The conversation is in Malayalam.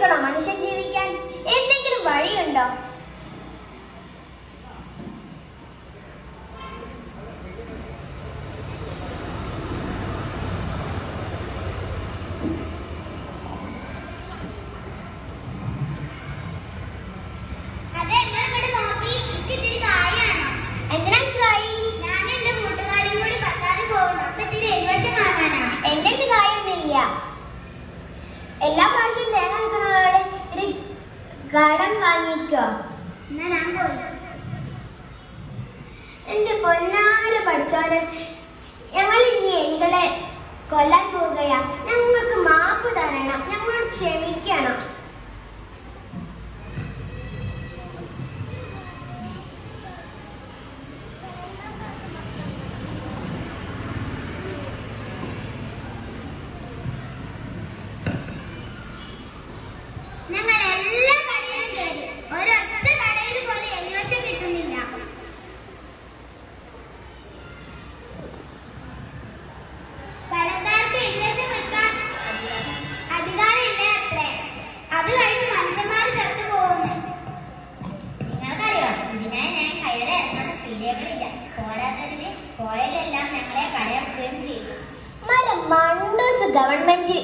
ജീവിക്കണോ മനുഷ്യൻ ജീവിക്കാൻ എന്തെങ്കിലും വഴിയുണ്ടോ Thank you. വാങ്ങിക്കോ. എന്നാ ഞാൻ പോയി. എന്റെ പൊന്നാര പഠിച്ചോനെ ഞങ്ങൾ ഇനി നിങ്ങളെ കൊല്ലാൻ പോവുകയാ. ഞങ്ങൾക്ക് മാപ്പ് തരണം. ഞങ്ങൾ ക്ഷമിക്കണം പോരാത്തതിന് കോയലെല്ലാം ഞങ്ങളെ കളയാക്കുകയും ചെയ്തു. മരം മണ്ണൂസ് ഗവൺമെന്റ്